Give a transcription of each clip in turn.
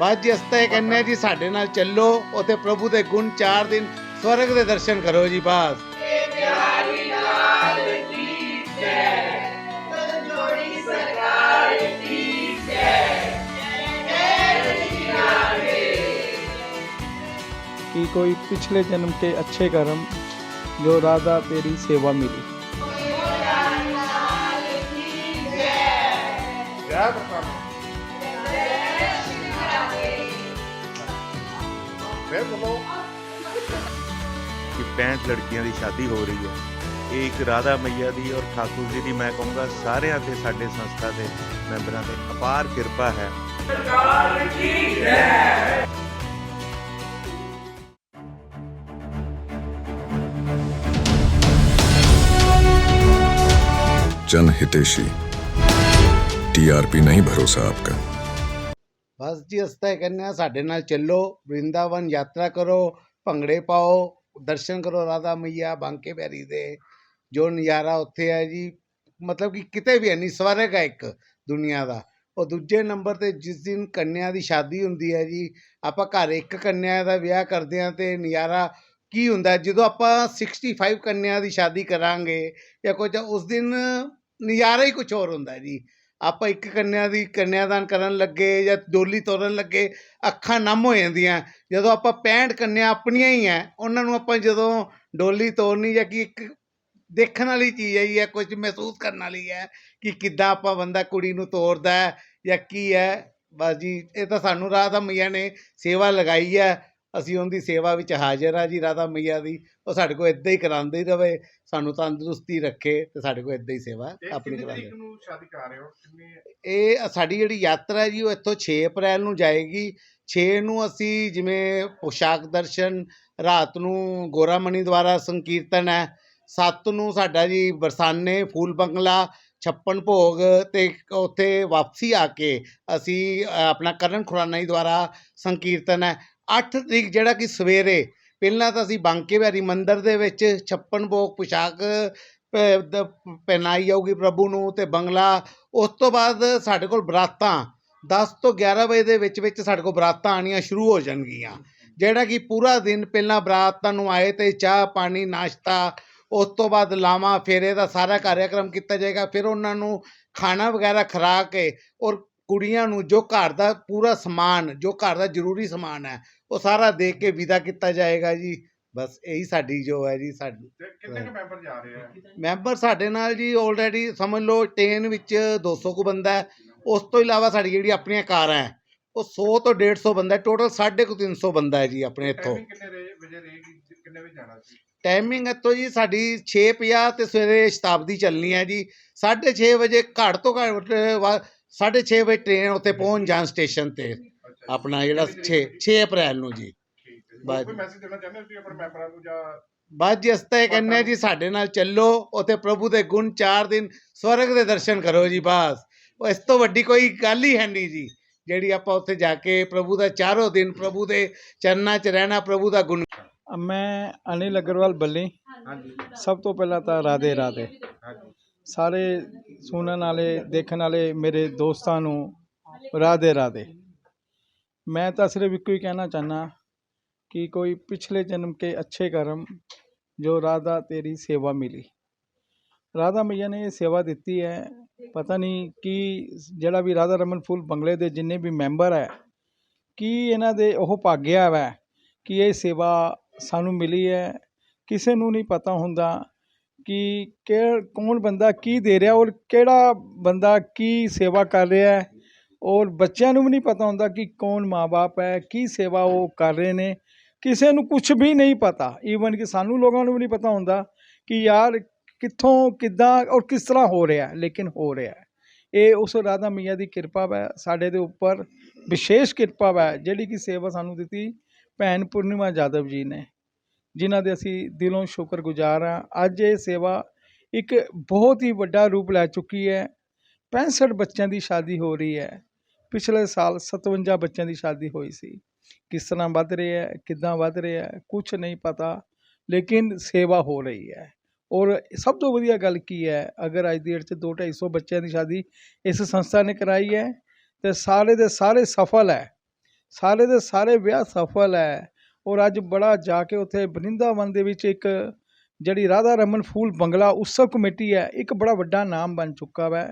ਬਸ ਜੀ ਅਸਤਾ ਕਹਿੰਦੇ ਹਾਂ ਜੀ ਸਾਡੇ ਨਾਲ ਚੱਲੋ ਉਥੇ ਪ੍ਰਭੂ ਦੇ ਗੁਣ ਚਾਰ ਦਿਨ ਸਵਰਗ ਦੇ ਦਰਸ਼ਨ ਕਰੋ ਜੀ ਬਸ कि कोई पिछले जन्म के अच्छे कर्म जो राधा तेरी सेवा मिली ਹੈ ਪ੍ਰਤਾਪ ਫੇਰ ਬੋਲੋ ਕਿ 65 ਲੜਕੀਆਂ ਦੀ ਸ਼ਾਦੀ ਹੋ ਰਹੀ ਹੈ। ਇਹ ਇੱਕ ਰਾਧਾ ਮਈਆ ਦੀ ਔਰ ਠਾਕੁਰ ਜੀ ਦੀ ਮੈਂ ਕਹੂੰਗਾ ਸਾਰਿਆਂ ਤੇ ਸਾਡੇ ਸੰਸਥਾ ਦੇ ਮੈਂਬਰਾਂ ਤੇ ਅਪਾਰ ਕਿਰਪਾ ਹੈ। ਸਰਕਾਰ ਕੀ ਜੈ ਜਨ ਹਿਤੇਸ਼ੀ। टीआरपी नहीं भरोसा आपका ਬਸ ਜੀ ਅਸਤਾ ਕਹਿੰਦੇ ਹਾਂ ਸਾਡੇ ਨਾਲ ਚੱਲੋ ਵਰਿੰਦਾਵਨ ਯਾਤਰਾ ਕਰੋ ਭੰਗੜੇ ਪਾਓ ਦਰਸ਼ਨ ਕਰੋ ਰਾਧਾ ਮਈਆ ਬਾਂਕੇ ਬਿਹਾਰੀ ਦੇ ਜੋ ਨਜ਼ਾਰਾ ਉੱਥੇ ਹੈ ਜੀ ਮਤਲਬ ਕਿ ਕਿਤੇ ਵੀ ਹੈ ਨਹੀਂ ਸਵਰਗ ਹੈ ਇੱਕ ਦੁਨੀਆ ਦਾ ਉਹ ਦੂਜੇ ਨੰਬਰ ਤੇ ਜਿਸ ਦਿਨ ਕੰਨਿਆ ਦੀ ਸ਼ਾਦੀ ਹੁੰਦੀ ਹੈ ਜੀ ਆਪਾਂ ਘਰ ਇੱਕ ਕੰਨਿਆ ਦਾ ਵਿਆਹ ਕਰਦੇ ਹਾਂ ਤੇ ਨਜ਼ਾਰਾ ਕੀ ਹੁੰਦਾ ਹੈ? ਜਦੋਂ ਆਪਾਂ 65 ਕੰਨਿਆ ਦੀ ਸ਼ਾਦੀ ਕਰਾਂਗੇ ਜਾਂ ਕੁਝ ਉਸ ਦਿਨ ਨਜ਼ਾਰਾ ਹੀ ਕੁਝ ਹੋਰ ਹੁੰਦਾ ਹੈ ਜੀ ਆਪਾਂ ਇੱਕ ਕੰਨਿਆ ਦੀ ਕੰਨਿਆਦਾਨ ਕਰਨ ਲੱਗੇ ਜਾਂ ਡੋਲੀ ਤੋਰਨ ਲੱਗੇ, ਅੱਖਾਂ ਨਮ ਹੋ ਜਾਂਦੀਆਂ। ਜਦੋਂ ਆਪਾਂ 65 ਕੰਨਿਆ ਆਪਣੀਆਂ ਹੀ ਆ ਉਹਨਾਂ ਨੂੰ ਆਪਾਂ ਜਦੋਂ ਡੋਲੀ ਤੋਰਨੀ ਜਾਂ ਕਿ ਇੱਕ ਦੇਖਣ ਵਾਲੀ ਚੀਜ਼ ਹੈ ਜਾਂ ਕੁਝ ਮਹਿਸੂਸ ਕਰਨ ਵਾਲੀ ਹੈ ਕਿ ਕਿੱਦਾਂ ਆਪਾਂ ਬੰਦਾ ਕੁੜੀ ਨੂੰ ਤੋਰਦਾ ਜਾਂ ਕੀ ਹੈ ਬਸ ਜੀ, ਇਹ ਤਾਂ ਸਾਨੂੰ ਰਾਹ ਦਾ ਮਈਆ ਨੇ ਸੇਵਾ ਲਗਾਈ ਹੈ ਅਸੀਂ ਉਹਦੀ ਸੇਵਾ ਵਿੱਚ ਹਾਜ਼ਰ ਆ ਜੀ ਰਾਧਾ ਮਈਆ ਦੀ। ਉਹ ਸਾਡੇ ਕੋਲ ਇਦਾਂ ਹੀ ਕਰਾਉਂਦੇ ਹੀ ਰਵੇ ਸਾਨੂੰ ਤੰਦਰੁਸਤੀ ਰੱਖੇ ਤੇ ਸਾਡੇ ਕੋਲ ਇਦਾਂ ਹੀ ਸੇਵਾ ਆਪਣੀ ਕਰਾਉਂਦੇ। ਨੂੰ ਸ਼ਾਦੀ ਕਰਾ ਰਹੇ ਹੋ? ਕਿੰਨੇ ਇਹ ਸਾਡੀ ਜਿਹੜੀ ਯਾਤਰਾ ਜੀ ਉਹ ਇੱਥੋਂ 6 ਅਪ੍ਰੈਲ ਨੂੰ ਜਾਏਗੀ। 6 ਨੂੰ ਅਸੀਂ ਜਿਵੇਂ ਪੋਸ਼ਾਕ ਦਰਸ਼ਨ ਰਾਤ ਨੂੰ ਗੋਰਾਮਣੀ ਦੁਆਰਾ ਸੰਕੀਰਤਨ ਹੈ। 7 ਨੂੰ ਸਾਡਾ ਜੀ ਬਰਸਾਨੇ ਫੂਲ ਬੰਗਲਾ ਛੱਪਨ ਭੋਗ ਤੇ ਉੱਥੇ ਵਾਪਸੀ ਆ ਕੇ ਅਸੀਂ ਆਪਣਾ ਕਰਨ ਖੁਰਾਨਾ ਜੀ ਦੁਆਰਾ ਸੰਕੀਰਤਨ ਹੈ। 8 ਤਰੀਕ ਜਿਹੜਾ ਕਿ ਸਵੇਰੇ, ਪਹਿਲਾਂ ਤਾਂ ਅਸੀਂ ਬਾਂਕੇ ਬਿਹਾਰੀ ਮੰਦਿਰ ਦੇ ਵਿੱਚ ਛੱਪਨ ਭੋਗ, ਪੁਸ਼ਾਕ ਪਹਿਨਾਈ ਜਾਊਗੀ ਪ੍ਰਭੂ ਨੂੰ ਤੇ ਬੰਗਲਾ। ਉਸ ਤੋਂ ਬਾਅਦ ਸਾਡੇ ਕੋਲ ਬਰਾਤਾਂ 10 ਤੋਂ 11 ਵਜੇ ਦੇ ਵਿੱਚ ਵਿੱਚ ਸਾਡੇ ਕੋਲ ਬਰਾਤਾਂ ਆਣੀਆਂ ਸ਼ੁਰੂ ਹੋ ਜਾਣਗੀਆਂ। ਜਿਹੜਾ ਕਿ ਪੂਰਾ ਦਿਨ ਪਹਿਲਾਂ ਬਰਾਤਾਂ ਨੂੰ ਆਏ ਤੇ ਚਾਹ, ਪਾਣੀ, ਨਾਸ਼ਤਾ, ਉਸ ਤੋਂ ਬਾਅਦ ਲਾਵਾਂ, ਫੇਰੇ ਦਾ ਸਾਰਾ ਕਾਰਿਆਕਰਮ ਕੀਤਾ ਜਾਏਗਾ। ਫਿਰ ਉਹਨਾਂ ਨੂੰ ਖਾਣਾ ਵਗੈਰਾ ਖਰਾ ਕੇ ਔਰ ਕੁੜੀਆਂ ਨੂੰ ਜੋ ਘਰ ਦਾ ਪੂਰਾ ਸਮਾਨ ਜੋ ਘਰ ਦਾ ਜ਼ਰੂਰੀ ਸਮਾਨ ਹੈ ਉਹ ਸਾਰਾ ਦੇ ਕੇ ਵਿਦਾ ਕੀਤਾ ਜਾਏਗਾ ਜੀ। ਬਸ ਇਹੀ ਸਾਡੀ ਜੋ ਹੈ ਜੀ ਸਾਡੀ। ਕਿੰਨੇ ਕੁ ਮੈਂਬਰ ਜਾ ਰਹੇ ਆ? ਮੈਂਬਰ ਸਾਡੇ ਨਾਲ ਜੀ ਆਲਰੇਡੀ ਸਮਝ ਲਓ ਟ੍ਰੇਨ ਵਿੱਚ 200 ਕੁ ਬੰਦਾ ਹੈ। ਉਸ ਤੋਂ ਇਲਾਵਾ ਸਾਡੀ ਜਿਹੜੀ ਆਪਣੀਆਂ ਕਾਰਾਂ ਹੈ ਉਹ 100 ਤੋਂ 150 ਬੰਦਾ ਟੋਟਲ 350 ਬੰਦਾ ਹੈ ਜੀ ਆਪਣੇ ਇੱਥੋਂ। ਟਾਈਮਿੰਗ ਇੱਥੋਂ ਜੀ ਸਾਡੀ 6:50 ਤੇ ਸਵੇਰੇ ਸ਼ਤਾਬਦੀ ਚੱਲਣੀ ਹੈ ਜੀ। 6:30 ਵਜੇ ਘੱਟ ਤੋਂ ਘੱਟ 6:30 ਵਜੇ ਟ੍ਰੇਨ ਉੱਥੇ ਪਹੁੰਚ ਜਾਣ ਸਟੇਸ਼ਨ ਤੇ। ਆਪਣਾ ਜਿਹੜਾ 6 6 ਅਪ੍ਰੈਲ ਨੂੰ ਜੀ। ਬਾਏ। ਕੋਈ ਮੈਸੇਜ ਦੇਣਾ ਚਾਹੁੰਦੇ ਹੋ ਤੁਸੀਂ ਆਪਣੇ ਮੈਂਬਰਾਂ ਨੂੰ ਜਾਂ ਬਸ ਜੀ ਅਸਤਾ ਇਹ ਕਹਿੰਦੇ ਹਾਂ ਜੀ ਸਾਡੇ ਨਾਲ ਚੱਲੋ ਉਥੇ ਪ੍ਰਭੂ ਦੇ ਗੁਣ ਚਾਰ ਦਿਨ ਸਵਰਗ ਦੇ ਦਰਸ਼ਨ ਕਰੋ ਜੀ ਬਸ। ਉਹ ਇਸ ਤੋਂ ਵੱਡੀ ਕੋਈ ਗੱਲ ਹੀ ਹੈ ਨਹੀਂ ਜੀ ਜਿਹੜੀ ਆਪਾਂ ਉੱਥੇ ਜਾ ਕੇ ਪ੍ਰਭੂ ਦਾ ਚਾਰੋਂ ਦਿਨ ਪ੍ਰਭੂ ਦੇ ਚਰਨਾਂ 'ਚ ਰਹਿਣਾ ਪ੍ਰਭੂ ਦਾ ਗੁਣ। ਮੈਂ ਅਨਿਲ ਅਗਰਵਾਲ ਬੱਲੀ। ਹਾਂਜੀ। ਸਭ ਤੋਂ ਪਹਿਲਾਂ ਤਾਂ ਰਾਧੇ ਰਾਧੇ ਹਾਂਜੀ। ਸਾਰੇ ਸੁਣਨ ਵਾਲੇ, ਦੇਖਣ ਵਾਲੇ ਮੇਰੇ ਦੋਸਤਾਂ ਨੂੰ ਰਾਧੇ ਰਾਧੇ। ਮੈਂ ਤਾਂ ਸਿਰਫ ਇੱਕੋ ਹੀ ਕਹਿਣਾ ਚਾਹਨਾ ਕਿ ਕੋਈ ਪਿਛਲੇ ਜਨਮ ਕੇ ਅੱਛੇ ਕਰਮ ਜੋ ਰਾਧਾ ਤੇਰੀ ਸੇਵਾ ਮਿਲੀ। ਰਾਧਾ ਮਈਆ ਨੇ ਇਹ ਸੇਵਾ ਦਿੱਤੀ ਹੈ, ਪਤਾ ਨਹੀਂ ਕਿ ਜਿਹੜਾ ਵੀ ਰਾਧਾ ਰਮਨ ਫੁੱਲ ਬੰਗਲੇ ਦੇ ਜਿੰਨੇ ਵੀ ਮੈਂਬਰ ਹੈ, ਕੀ ਇਹਨਾਂ ਦੇ ਉਹ ਭਾਗਿਆ ਵੈ ਕਿ ਇਹ ਸੇਵਾ ਸਾਨੂੰ ਮਿਲੀ ਹੈ? ਕਿਸੇ ਨੂੰ ਨਹੀਂ ਪਤਾ ਹੁੰਦਾ ਕਿ ਕਿ ਕੌਣ ਬੰਦਾ ਕੀ ਦੇ ਰਿਹਾ ਔਰ ਕਿਹੜਾ ਬੰਦਾ ਕੀ ਸੇਵਾ ਕਰ ਰਿਹਾ ਔਰ ਬੱਚਿਆਂ ਨੂੰ ਵੀ ਨਹੀਂ ਪਤਾ ਹੁੰਦਾ ਕਿ ਕੌਣ ਮਾਪੇ ਹੈ, ਕੀ ਸੇਵਾ ਉਹ ਕਰ ਰਹੇ ਨੇ। ਕਿਸੇ ਨੂੰ ਕੁਝ ਵੀ ਨਹੀਂ ਪਤਾ। ਈਵਨ ਕਿ ਸਾਨੂੰ ਲੋਕਾਂ ਨੂੰ ਵੀ ਨਹੀਂ ਪਤਾ ਹੁੰਦਾ ਕਿ ਯਾਰ ਕਿੱਥੋਂ, ਕਿੱਦਾਂ ਔਰ ਕਿਸ ਤਰ੍ਹਾਂ ਹੋ ਰਿਹਾ ਲੇਕਿਨ ਹੋ ਰਿਹਾ ਇਹ ਉਸ ਰਾਧਾ ਮਈਆ ਦੀ ਕਿਰਪਾ ਹੈ ਸਾਡੇ ਦੇ ਉੱਪਰ ਵਿਸ਼ੇਸ਼ ਕਿਰਪਾ ਹੈ ਜਿਹੜੀ ਕਿ ਸੇਵਾ ਸਾਨੂੰ ਦਿੱਤੀ ਭੈਣ ਪੂਰਨਿਮਾ ਜਾਦਵ ਜੀ ਨੇ। ਜਿਨ੍ਹਾਂ ਦੇ ਅਸੀਂ ਦਿਲੋਂ ਸ਼ੁਕਰਗੁਜ਼ਾਰ ਹਾਂ। ਅੱਜ ਇਹ ਸੇਵਾ ਇੱਕ ਬਹੁਤ ਹੀ ਵੱਡਾ ਰੂਪ ਲੈ ਚੁੱਕੀ ਹੈ। 65 ਬੱਚਿਆਂ ਦੀ ਸ਼ਾਦੀ ਹੋ ਰਹੀ ਹੈ। ਪਿਛਲੇ ਸਾਲ 57 ਬੱਚਿਆਂ ਦੀ ਸ਼ਾਦੀ ਹੋਈ ਸੀ। ਕਿਸ ਤਰ੍ਹਾਂ ਵੱਧ ਰਿਹਾ ਹੈ, ਕਿੱਦਾਂ ਵੱਧ ਰਿਹਾ ਹੈ ਕੁਝ ਨਹੀਂ ਪਤਾ, ਲੇਕਿਨ ਸੇਵਾ ਹੋ ਰਹੀ ਹੈ। ਔਰ ਸਭ ਤੋਂ ਵਧੀਆ ਗੱਲ ਕੀ ਹੈ, ਅਗਰ ਅੱਜ ਦੀ ਡੇਟ 'ਚ ਦੋ ਢਾਈ ਸੌ ਬੱਚਿਆਂ ਦੀ ਸ਼ਾਦੀ ਇਸ ਸੰਸਥਾ ਨੇ ਕਰਾਈ ਹੈ, ਤੇ ਸਾਰੇ ਦੇ ਸਾਰੇ ਸਫਲ ਹੈ। ਸਾਰੇ ਦੇ ਸਾਰੇ ਵਿਆਹ ਸਫਲ ਹੈ। ਔਰ ਅੱਜ ਬੜਾ ਜਾ ਕੇ ਉੱਥੇ ਬਰਿੰਦਾਵਨ ਦੇ ਵਿੱਚ ਇੱਕ ਜਿਹੜੀ ਰਾਧਾ ਰਮਨ ਫੂਲ ਬੰਗਲਾ ਉਤਸਵ ਕਮੇਟੀ ਹੈ, ਇੱਕ ਬੜਾ ਵੱਡਾ ਨਾਮ ਬਣ ਚੁੱਕਾ ਵਾ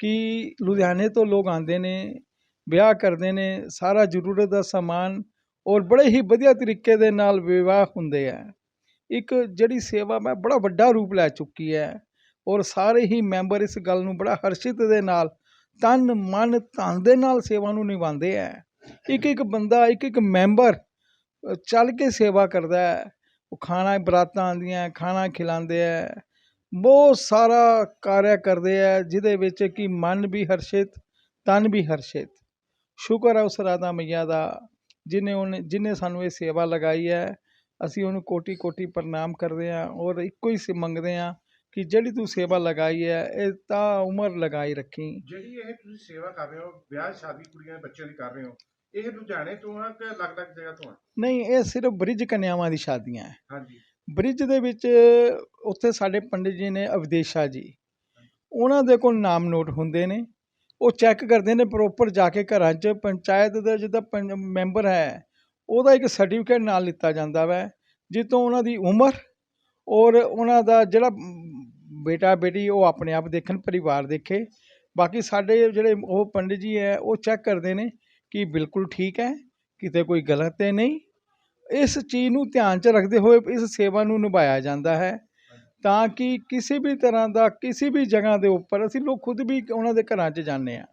ਕਿ ਲੁਧਿਆਣੇ ਤੋਂ ਲੋਕ ਆਉਂਦੇ ਨੇ, ਵਿਆਹ ਕਰਦੇ ਨੇ, ਸਾਰਾ ਜ਼ਰੂਰਤ ਦਾ ਸਮਾਨ ਔਰ ਬੜੇ ਹੀ ਵਧੀਆ ਤਰੀਕੇ ਦੇ ਨਾਲ ਵਿਵਾਹ ਹੁੰਦੇ ਆ। ਇੱਕ ਜਿਹੜੀ ਸੇਵਾ ਮੈਂ ਬੜਾ ਵੱਡਾ ਰੂਪ ਲੈ ਚੁੱਕੀ ਹੈ ਔਰ ਸਾਰੇ ਹੀ ਮੈਂਬਰ ਇਸ ਗੱਲ ਨੂੰ ਬੜਾ ਹਰਸ਼ਿਤ ਦੇ ਨਾਲ, ਤਨ ਮਨ ਧਨ ਦੇ ਨਾਲ ਸੇਵਾ ਨੂੰ ਨਿਭਾਉਂਦੇ ਹੈ ਇੱਕ ਇੱਕ ਬੰਦਾ, ਇੱਕ ਇੱਕ ਮੈਂਬਰ ਚੱਲ ਕੇ ਸੇਵਾ ਕਰਦਾ ਹੈ। ਉਹ ਖਾਣਾ ਬਰਾਤਾਂ ਆਉਂਦੀਆਂ, ਖਾਣਾ ਖਿਲਾਉਂਦੇ ਹੈ। ਬਹੁਤ ਸਾਰਾ ਕਾਰਿਆ ਕਰਦੇ ਹੈ, ਜਿਹਦੇ ਵਿੱਚ ਕਿ ਮਨ ਵੀ ਹਰਸ਼ਿਤ, ਤਨ ਵੀ ਹਰਸ਼ਿਤ। ਸ਼ੁਕਰ ਹੈ ਉਸ ਰਾਧਾ ਮਈਆ ਦਾ ਜਿਨੇ ਉਹਨੇ ਜਿਨੇ ਸਾਨੂੰ ਇਹ ਸੇਵਾ ਲਗਾਈ ਹੈ। ਅਸੀਂ ਉਹਨੂੰ ਕੋਟੀ ਕੋਟੀ ਪ੍ਰਣਾਮ ਕਰਦੇ ਹਾਂ ਔਰ ਇੱਕੋ ਹੀ ਸ, ਮੰਗਦੇ ਹਾਂ ਕਿ ਜਿਹੜੀ ਤੂੰ ਸੇਵਾ ਲਗਾਈ ਹੈ, ਇਹ ਤਾਂ ਉਮਰ ਲਗਾਈ ਰੱਖੀ। ਜਿਹੜੀ ਇਹ ਤੁਸੀਂ ਸੇਵਾ ਕਰ ਰਹੇ ਹੋ ਵਿਆਹ ਸ਼ਾਦੀ ਕੁੜੀਆਂ ਬੱਚਿਆਂ ਦੀ ਕਰ ਰਹੇ ਹੋ ਇਹ ਲੁਧਿਆਣੇ ਤੋਂ ਆ ਕਿ ਅਲੱਗ-ਅਲੱਗ ਜਗ੍ਹਾ ਤੋਂ ਆ? ਨਹੀਂ ਇਹ ਸਿਰਫ ਬ੍ਰਿਜ ਕਨਿਆਵਾਂ ਦੀ ਸ਼ਾਦੀਆਂ ਹੈ। ਹਾਂਜੀ। ਬ੍ਰਿਜ ਦੇ ਵਿੱਚ ਉੱਥੇ ਸਾਡੇ ਪੰਡਿਤ ਜੀ ਨੇ ਅਵਦੇਸ਼ਾ ਜੀ। ਉਹਨਾਂ ਦੇ ਕੋਲ ਨਾਮ ਨੋਟ ਹੁੰਦੇ ਨੇ। ਉਹ ਚੈੱਕ ਕਰਦੇ ਨੇ ਪ੍ਰੋਪਰ ਜਾ ਕੇ ਘਰਾਂ 'ਚ। ਪੰਚਾਇਤ ਦਾ ਜਿਹਦਾ ਮੈਂਬਰ ਹੈ ਉਹਦਾ ਇੱਕ ਸਰਟੀਫਿਕੇਟ ਨਾਲ ਲਿੱਤਾ ਜਾਂਦਾ ਵੈ ਜਿਸ ਤੋਂ ਉਹਨਾਂ ਦੀ ਉਮਰ ਔਰ ਉਹਨਾਂ ਦਾ ਜਿਹੜਾ ਬੇਟਾ ਬੇਟੀ ਉਹ ਆਪਣੇ ਆਪ ਦੇਖਣ ਪਰਿਵਾਰ ਦੇਖੇ। ਬਾਕੀ ਸਾਡੇ ਜਿਹੜੇ ਉਹ ਪੰਡਿਤ ਜੀ ਹੈ ਉਹ ਚੈੱਕ ਕਰਦੇ ਨੇ। ਕਿ ਬਿਲਕੁਲ ਠੀਕ ਹੈ, ਕਿਤੇ ਕੋਈ ਗਲਤ ਤੇ ਨਹੀਂ। ਇਸ ਚੀਜ਼ ਨੂੰ ਧਿਆਨ 'ਚ ਰੱਖਦੇ ਹੋਏ ਇਸ ਸੇਵਾ ਨੂੰ ਨਿਭਾਇਆ ਜਾਂਦਾ ਹੈ ਤਾਂ ਕਿ ਕਿਸੇ ਵੀ ਤਰ੍ਹਾਂ ਦਾ, ਕਿਸੇ ਵੀ ਜਗ੍ਹਾ ਦੇ ਉੱਪਰ ਅਸੀਂ ਲੋਕ ਖੁਦ ਵੀ ਉਹਨਾਂ ਦੇ ਘਰਾਂ 'ਚ ਜਾਂਦੇ ਆ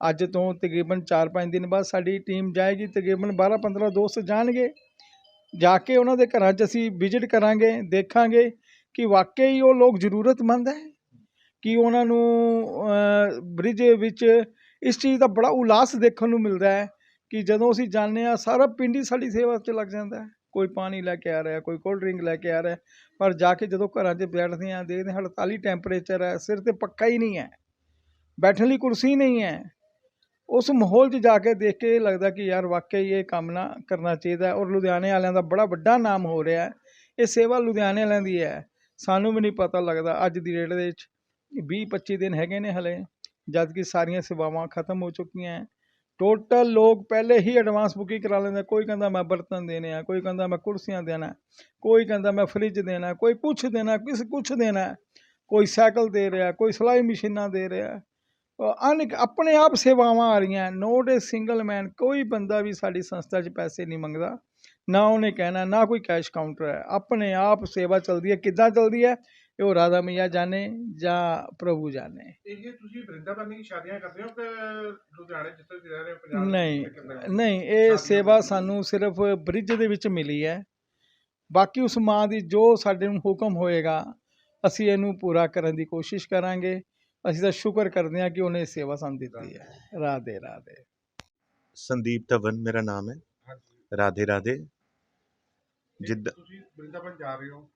ਅੱਜ ਤੋਂ ਤਕਰੀਬਨ 4-5 ਦਿਨ ਬਾਅਦ ਸਾਡੀ ਟੀਮ ਜਾਏਗੀ, ਤਕਰੀਬਨ 12-15 ਦੋਸਤ ਜਾਣਗੇ। ਜਾ ਕੇ ਉਹਨਾਂ ਦੇ ਘਰਾਂ 'ਚ ਅਸੀਂ ਵਿਜ਼ਿਟ ਕਰਾਂਗੇ, ਦੇਖਾਂਗੇ ਕਿ ਵਾਕਈ ਉਹ ਲੋਕ ਜ਼ਰੂਰਤਮੰਦ ਹੈ ਕਿ ਉਹਨਾਂ ਨੂੰ ਬ੍ਰਿਜ ਵਿੱਚ ਇਸ ਚੀਜ਼ ਦਾ ਬੜਾ ਉਲਾਸ ਦੇਖਣ ਨੂੰ ਮਿਲਦਾ ਹੈ ਕਿ ਜਦੋਂ ਅਸੀਂ ਜਾਂਦੇ ਹਾਂ, ਸਾਰਾ ਪਿੰਡ ਹੀ ਸਾਡੀ ਸੇਵਾ 'ਚ ਲੱਗ ਜਾਂਦਾ ਹੈ। ਕੋਈ ਪਾਣੀ ਲੈ ਕੇ ਆ ਰਿਹਾ, ਕੋਈ ਕੋਲਡ ਡਰਿੰਕ ਲੈ ਕੇ ਆ ਰਿਹਾ, ਪਰ ਜਾ ਕੇ ਜਦੋਂ ਘਰਾਂ 'ਚ ਬੈਠਦੇ ਹਾਂ, ਦੇਖਦੇ ਹਾਂ 48 ਟੈਂਪਰੇਚਰ ਹੈ, ਸਿਰ ਤੇ ਪੱਕਾ ਹੀ ਨਹੀਂ ਹੈ, ਬੈਠਣ ਲਈ ਕੁਰਸੀ ਨਹੀਂ ਹੈ। ਉਸ ਮਾਹੌਲ 'ਚ ਜਾ ਕੇ ਦੇਖ ਕੇ ਇਹ ਲੱਗਦਾ ਕਿ ਯਾਰ ਵਾਕਈ ਇਹ ਕੰਮ ਨਾ ਕਰਨਾ ਚਾਹੀਦਾ ਔਰ ਲੁਧਿਆਣੇ ਵਾਲਿਆਂ ਦਾ ਬੜਾ ਵੱਡਾ ਨਾਮ ਹੋ ਰਿਹਾ ਹੈ। ਇਹ ਸੇਵਾ ਲੁਧਿਆਣੇ ਵਾਲਿਆਂ ਦੀ ਹੈ। ਸਾਨੂੰ ਵੀ ਨਹੀਂ ਪਤਾ ਲੱਗਦਾ ਅੱਜ ਦੀ ਡੇਟ ਦੇ ਵਿੱਚ 20 25 ਦਿਨ ਹੈਗੇ ਨੇ ਹਲੇ। ਜਦ ਕਿ ਸਾਰੀਆਂ ਸੇਵਾਵਾਂ ਖਤਮ ਹੋ ਚੁੱਕੀਆਂ ਹੈ ਟੋਟਲ ਲੋਕ ਪਹਿਲੇ ਹੀ ਐਡਵਾਂਸ ਬੁਕਿੰਗ ਕਰਾ ਲੈਂਦੇ ਕੋਈ ਕਹਿੰਦਾ ਮੈਂ ਬਰਤਨ ਦੇਣੇ ਆ ਕੋਈ ਕਹਿੰਦਾ ਮੈਂ ਕੁਰਸੀਆਂ ਦੇਣਾ ਕੋਈ ਕਹਿੰਦਾ ਮੈਂ ਫ੍ਰਿਜ ਦੇਣਾ ਕੋਈ ਕੁਛ ਦੇਣਾ ਕਿਸ ਕੁਛ ਦੇਣਾ ਕੋਈ ਸਾਈਕਲ ਦੇ ਰਿਹਾ ਕੋਈ ਸਿਲਾਈ ਮਸ਼ੀਨਾਂ ਦੇ ਰਿਹਾ ਅਨੇਕ ਆਪਣੇ ਆਪ ਸੇਵਾਵਾਂ ਆ ਰਹੀਆਂ ਨੋਟ ਏ ਸਿੰਗਲ ਮੈਨ ਕੋਈ ਬੰਦਾ ਵੀ ਸਾਡੀ ਸੰਸਥਾ 'ਚ ਪੈਸੇ ਨਹੀਂ ਮੰਗਦਾ ਨਾ ਉਹਨੇ ਕਹਿਣਾ ਨਾ ਕੋਈ ਕੈਸ਼ ਕਾਊਂਟਰ ਹੈ ਆਪਣੇ ਆਪ ਸੇਵਾ ਚੱਲਦੀ ਹੈ ਕਿੱਦਾਂ ਚੱਲਦੀ ਹੈ ਇਹ ਉਹ ਰਾਧਾ ਮਈਆ ਜਾਣੇ ਜਾਂ ਪ੍ਰਭੂ ਜਾਣੇ। ਇਹ ਤੁਸੀਂ ਬ੍ਰਿੰਦਾਵਨ ਦੀ ਸ਼ਾਦੀਆਂ ਕਰਦੇ ਹੋ ਕਿ ਲੁਧਿਆਣੇ ਜਿੱਥੇ ਤੁਸੀਂ ਰਹਿ ਰਹੇ ਹੋ ਪੰਜਾਬ ਨਹੀਂ? ਨਹੀਂ ਇਹ ਸੇਵਾ ਸਾਨੂੰ ਸਿਰਫ ਬ੍ਰਿਜ ਦੇ ਵਿੱਚ ਮਿਲੀ ਹੈ। ਬਾਕੀ ਉਸ ਮਾਂ ਦੀ ਜੋ ਸਾਡੇ ਨੂੰ ਹੁਕਮ ਹੋਏਗਾ ਅਸੀਂ ਇਹਨੂੰ ਪੂਰਾ ਕਰਨ ਦੀ ਕੋਸ਼ਿਸ਼ ਕਰਾਂਗੇ। ਅਸੀਂ ਤਾਂ ਸ਼ੁਕਰ ਕਰਦੇ ਹਾਂ ਕਿ ਉਹਨੇ ਇਹ ਸੇਵਾ ਸਾਨੂੰ ਦਿੱਤੀ ਹੈ। ਰਾਧੇ। ਰਾਧੇ ਸੰਦੀਪ ਧਵਨ ਮੇਰਾ ਨਾਮ ਹੈ। ਰਾਧੇ ਰਾਧੇ। ਜਿੱਦਾਂ ਤੁਸੀਂ ਬ੍ਰਿੰਦਾਵਨ ਜਾ ਰਹੇ ਹੋ।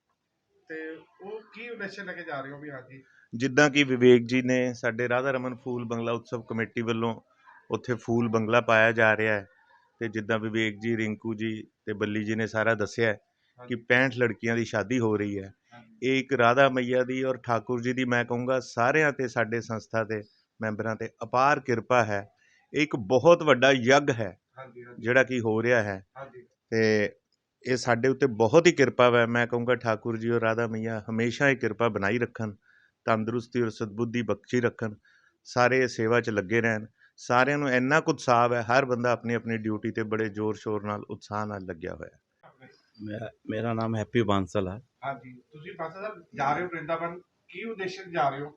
ਤੇ ਉਹ ਕੀ ਉਦੇਸ਼ ਲੈ ਕੇ ਜਾ ਰਹੇ ਹੋ ਵੀ ਹਾਂਜੀ? ਜਿੱਦਾਂ ਕਿ ਵਿਵੇਕ ਜੀ ਨੇ ਸਾਡੇ ਰਾਧਾ ਰਮਨ ਫੂਲ ਬੰਗਲਾ ਉਤਸਵ ਕਮੇਟੀ ਵੱਲੋਂ ਉੱਥੇ ਫੂਲ ਬੰਗਲਾ ਪਾਇਆ ਜਾ ਰਿਹਾ ਹੈ ਤੇ ਜਿੱਦਾਂ ਵਿਵੇਕ ਜੀ ਰਿੰਕੂ ਜੀ ਤੇ ਬੱਲੀ ਜੀ ਨੇ ਸਾਰਾ ਦੱਸਿਆ ਹੈ ਕਿ 65 ਲੜਕੀਆਂ ਦੀ ਸ਼ਾਦੀ ਹੋ ਰਹੀ ਹੈ। ਇਹ ਇੱਕ ਰਾਧਾ ਮਈਆ ਦੀ ਔਰ ਠਾਕੁਰ ਜੀ ਦੀ ਮੈਂ ਕਹੂੰਗਾ ਸਾਰਿਆਂ ਤੇ ਸਾਡੇ ਸੰਸਥਾ ਦੇ ਮੈਂਬਰਾਂ ਤੇ ਅਪਾਰ ਕਿਰਪਾ ਹੈ। ਇਹ ਇੱਕ ਬਹੁਤ ਵੱਡਾ ਯੱਗ ਹੈ ਜਿਹੜਾ ਕਿ ਹੋ ਰਿਹਾ ਹੈ। ਤੇ ਇਹ ਸਾਡੇ ਉੱਤੇ ਬਹੁਤ ਹੀ ਕਿਰਪਾ ਹੈ ਮੈਂ ਕਹੂੰਗਾ ਠਾਕੁਰ ਜੀ ਔਰ ਰਾਧਾ ਮਈਆ ਹਮੇਸ਼ਾ ਇਹ ਕਿਰਪਾ ਬਣਾਈ ਰੱਖਣ ਤੰਦਰੁਸਤੀ ਔਰ ਸਦਬੁੱਧੀ ਬਖਸ਼ੀ ਰੱਖਣ ਸਾਰੇ ਸੇਵਾ 'ਚ ਲੱਗੇ ਰਹਿਣ ਸਾਰਿਆਂ ਨੂੰ ਇੰਨਾ ਕੁ ਉਤਸ਼ਾਹ ਹੈ ਹਰ ਬੰਦਾ ਆਪਣੀ ਆਪਣੀ ਡਿਊਟੀ ਤੇ ਬੜੇ ਜ਼ੋਰ ਸ਼ੋਰ ਨਾਲ ਉਤਸ਼ਾਹ ਨਾਲ ਲੱਗਿਆ ਹੋਇਆ ਹੈ मेरा मेरा नाम हैप्पी बांसल है ਹਾਂਜੀ ਤੁਸੀਂ ਪਾਸਾ ਸਾਹਿਬ ਜਾ ਰਹੇ ਹੋ ਬ੍ਰਿੰਦਾਵਨ ਕੀ ਉਦੇਸ਼ ਨਾਲ ਜਾ ਰਹੇ ਹੋ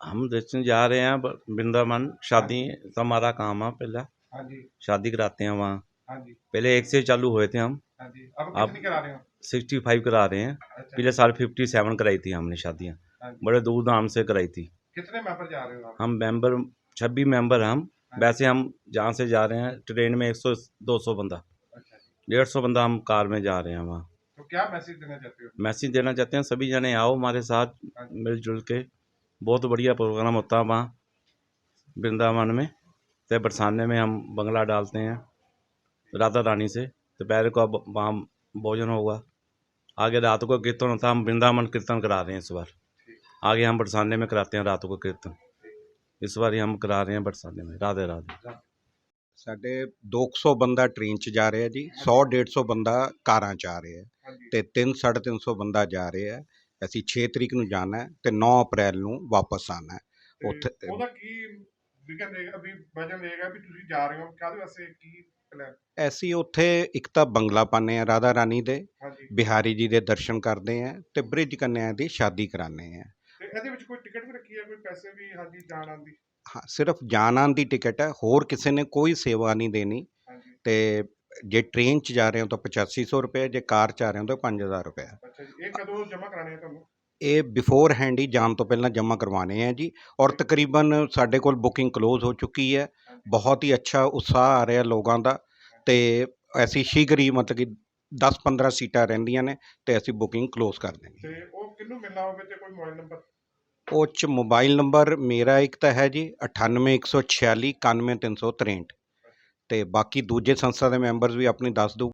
हम दर्शन जा रहे हैं ब- वृंदावन शादी का हमारा काम है पहला ਹਾਂਜੀ शादी कराते हैं वहाँ ਹਾਂਜੀ हाँ पहले एक से चालू हुए थे हम। हाँ आप सिक्सटी फाइव करा रहे हैं। अच्छा। पिछले साल फिफ्टी सेवन कराई थी हमने शादियाँ। हाँ बड़े दूर धाम से कराई थी। कितने मेंबर जा रहे हो हम मेंबर छब्बीस मेंबर हैं हम। वैसे हम जहाँ से जा रहे हैं ट्रेन में एक सौ दो सौ बंदा। अच्छा डेढ़ सौ बंदा हम कार में जा रहे हैं वहाँ। तो क्या मैसेज देना चाहते हो? मैसेज देना चाहते हैं सभी जने आओ हमारे साथ मिलजुल के। बहुत बढ़िया प्रोग्राम होता है वहाँ। वृंदावन में तो बरसाने में हम बंगला डालते हैं। राधा रानी से दोपहर को अब वहाँ भोजन होगा आगे रात को कीर्तन होता है हम वृंदावन कीर्तन करा रहे हैं इस बार आगे हम बरसाने में कराते हैं रात को कीर्तन इस बार ही हम करा रहे हैं बरसाने में राधे राधे ਸਾਡੇ 200 ਬੰਦਾ ਟ੍ਰੇਨ 'ਚ ਜਾ ਰਿਹਾ ਜੀ 100 150 ਬੰਦਾ ਕਾਰਾਂ 'ਚ ਆ ਰਿਹਾ ਹੈ ਹਾਂਜੀ ਤੇ 3 350 ਬੰਦਾ ਜਾ ਰਿਹਾ ਹੈ ਅਸੀਂ 6 ਤਰੀਕ ਨੂੰ ਜਾਣਾ ਹੈ ਤੇ 9 ਅਪ੍ਰੈਲ ਨੂੰ ਵਾਪਸ ਆਣਾ ਹੈ ਤੇ ਉੱਥੇ- ਉਹਦਾ ਕੀ ਵਿਗਨ ਰਹੇਗਾ ਵੀ ਵਜਨ ਰਹੇਗਾ ਵੀ ਤੁਸੀਂ ਜਾ ਰਹੇ ਹੋ ਕਾਹਦੇ ਵਾਸਤੇ ਕੀ ਅਸੀਂ ਉੱਥੇ ਇੱਕ ਤਾਂ ਬੰਗਲਾ ਪਾਉਂਦੇ ਹਾਂ ਰਾਧਾ ਰਾਣੀ ਦੇ ਹਾਂਜੀ। ਬਿਹਾਰੀ ਜੀ ਦੇ ਦਰਸ਼ਨ ਕਰਦੇ ਹਾਂ ਤੇ ਬ੍ਰਿਜ ਕੰਨਿਆ ਦੀ ਸ਼ਾਦੀ ਹਾਂ। ਤੇ ਇਹਦੇ ਵਿੱਚ ਕੋਈ ਟਿਕਟ ਵੀ ਰੱਖੀ ਹੈ ਕੋਈ ਪੈਸੇ ਵੀ ਹਾਂਜੀ ਜਾਣ ਆਉਣ ਦੀ? ਹਾਂ ਸਿਰਫ ਜਾਣ ਆਉਣ ਦੀ ਟਿਕਟ ਹੈ ਹੋਰ ਕਿਸੇ ਨੇ ਕੋਈ ਸੇਵਾ ਨਹੀਂ ਦੇਣੀ। ਹਾਂਜੀ। ਤੇ ਜੇ ਟ੍ਰੇਨ 'ਚ ਜਾ ਰਹੇ ਹੋ ਤਾਂ 8500 ਰੁਪਏ ਜੇ ਕਾਰ 'ਚ ਆ ਰਹੇ ਹੋ ਤਾਂ 5000 ਰੁਪਏ। ਅੱਛਾ ਜੀ ਇਹ ਕਦੋਂ ਜਮ੍ਹਾਂ ਕਰਾਣੇ ਆ ਤੁਹਾਨੂੰ? ਇਹ ਬਿਫੋਰ ਹੈਂਡ ਹੀ ਜਾਣ ਤੋਂ ਪਹਿਲਾਂ ਜਮ੍ਹਾਂ ਕਰਵਾਉਣੇ ਹੈ ਜੀ ਔਰ ਤਕਰੀਬਨ ਸਾਡੇ ਕੋਲ ਬੁਕਿੰਗ ਕਲੋਜ਼ ਹੋ ਚੁੱਕੀ ਹੈ। ਬਹੁਤ ਹੀ ਅੱਛਾ ਉਤਸ਼ਾਹ ਆ ਰਿਹਾ ਲੋਕਾਂ ਦਾ ਤੇ ਅਸੀਂ ਸ਼ੀਘਰ ਹੀ ਮਤਲਬ ਕਿ 10-15 ਸੀਟਾਂ ਰਹਿੰਦੀਆਂ ਨੇ ਤੇ ਅਸੀਂ ਬੁਕਿੰਗ ਕਲੋਜ਼ ਕਰ ਦੇਣੀ ਤੇ ਉਹ ਕਿਹਨੂੰ ਮਿਲਣਾ ਹੋਵੇ ਤੇ ਕੋਈ ਮੋਬਾਈਲ ਨੰਬਰ? ਉਹ 'ਚ ਮੋਬਾਈਲ ਨੰਬਰ ਮੇਰਾ ਇੱਕ ਤਾਂ ਹੈ ਜੀ 98146 91363 ਤੇ ਬਾਕੀ ਦੂਜੇ ਸੰਸਥਾ ਦੇ ਮੈਂਬਰਸ ਵੀ ਆਪਣੀ ਦੱਸ ਦਿਓ